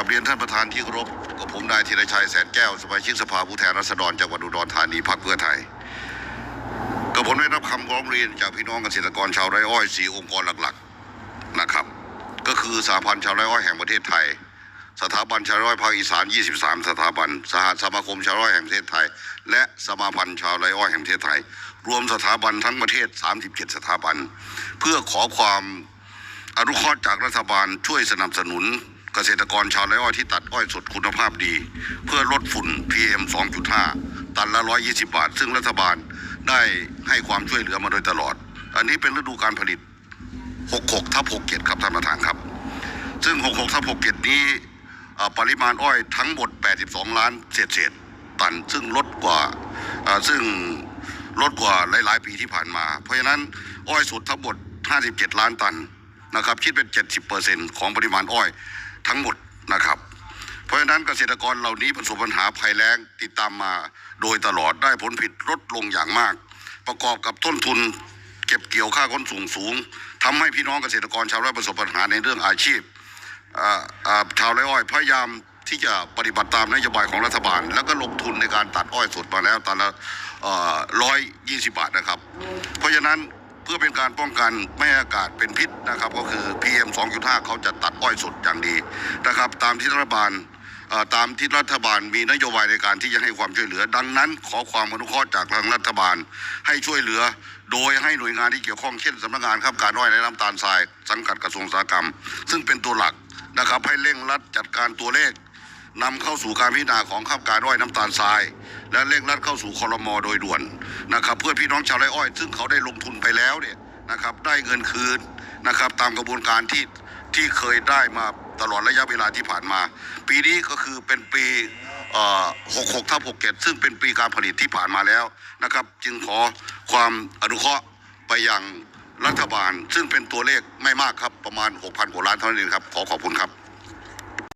ับเรียนท่านประธานที่เคารพกับผมนายธีรชัยแสนแก้วสมาชิกสภาผู้แทนราษฎรจังหวัดอุดรธานีพรรคเพื่อไทยกับผมได้รับคำร้องเรียนจากพี่น้องเกษตรกรชาวไร่อ้อยสีองค์กรหลักๆนะครับ ก็คือสหพันธ์ชาวไร่อ้อยแห่งประเทศไทย สถาบันชาวไร่อ้อยภาคอีสาน 23 สถาบัน สหสมาคมชาวไร่อ้อยแห่งประเทศไทย และสมาพันธ์ชาวไร่อ้อยแห่งประเทศไทย รวมสถาบันทั้งประเทศ 37 สถาบัน เพื่อขอความอนุเคราะห์จากรัฐบาลช่วยสนับสนุน เกษตรกรชาวไร่อ้อยที่ตัดอ้อยสดคุณภาพดี เพื่อลดฝุ่น PM 2.5 ตันละ 120 บาท ซึ่งรัฐบาลได้ให้ความช่วยเหลือมาโดยตลอด อันนี้เป็นฤดูการผลิต 66ทับ67ครับท่านประธานครับ ซึ่ง 66ทับ67 นี้ปริมาณอ้อยทั้งหมด 82 ล้านเศษเศษตัน ซึ่งลดกว่าซึ่งลดกว่าหลาย ๆ ปีที่ผ่านมา เพราะฉะนั้นอ้อยสดทั้งหมด 57 ล้านตันนะครับ คิดเป็น 70%ของปริมาณอ้อย ทั้งหมดนะครับ เพราะฉะนั้นเกษตรกรเหล่านี้ประสบปัญหาภัยแล้งติดตามมาโดยตลอดได้ผลผลิตลดลงอย่างมาก ประกอบกับต้นทุนเก็บเกี่ยวค่าขนส่งสูงทำให้พี่น้องเกษตรกรชาวไร่ประสบปัญหาในเรื่องอาชีพชาวไร่อ้อยพยายามที่จะปฏิบัติตามนโยบายของรัฐบาล แล้วก็ลงทุนในการตัดอ้อยสดมาแล้วตันละร้อยยี่สิบบาทนะครับ เพราะฉะนั้น พื่อเป็นการป้องกันไม่ให้อากาศเป็นพิษนะครับ ก็คือ PM 2.5 เขาจะตัดอ้อยสดอย่างดีนะครับ ตามที่รัฐบาลตามที่รัฐบาลมีนโยบายในการที่จะให้ความช่วยเหลือ ดังนั้น ขอความอนุเคราะห์จากทางรัฐบาล ให้ช่วยเหลือ โดยให้หน่วยงานที่เกี่ยวข้องเช่นสำนักงานข้ามการอ้อยและน้ำตาลทรายสังกัดกระทรวงอุตสาหกรรม ซึ่งเป็นตัวหลักนะครับให้เร่งรัดจัดการตัวเลข นำเข้าสู่การพิจารณาของข้ามการอ้อยน้ำตาลทราย และเร่งรัดเข้าสู่คอรมอโดยด่วนนะครับ เพื่อพี่น้องชาวไร่อ้อย ซึ่งเขาได้ลงทุนไปแล้วเนี่ยนะครับ ได้เงินคืนนะครับ ตามกระบวนการที่ที่เคยได้มาตลอดระยะเวลาที่ผ่านมา ปีนี้ก็คือเป็นปี66ทับ67 ซึ่งเป็นปีการผลิตที่ผ่านมาแล้วนะครับ จึงขอความอนุเคราะห์ไปยังรัฐบาล ซึ่งเป็นตัวเลขไม่มากครับประมาณ 6,000กว่าล้านเท่านั้นเองครับ ขอขอบคุณครับ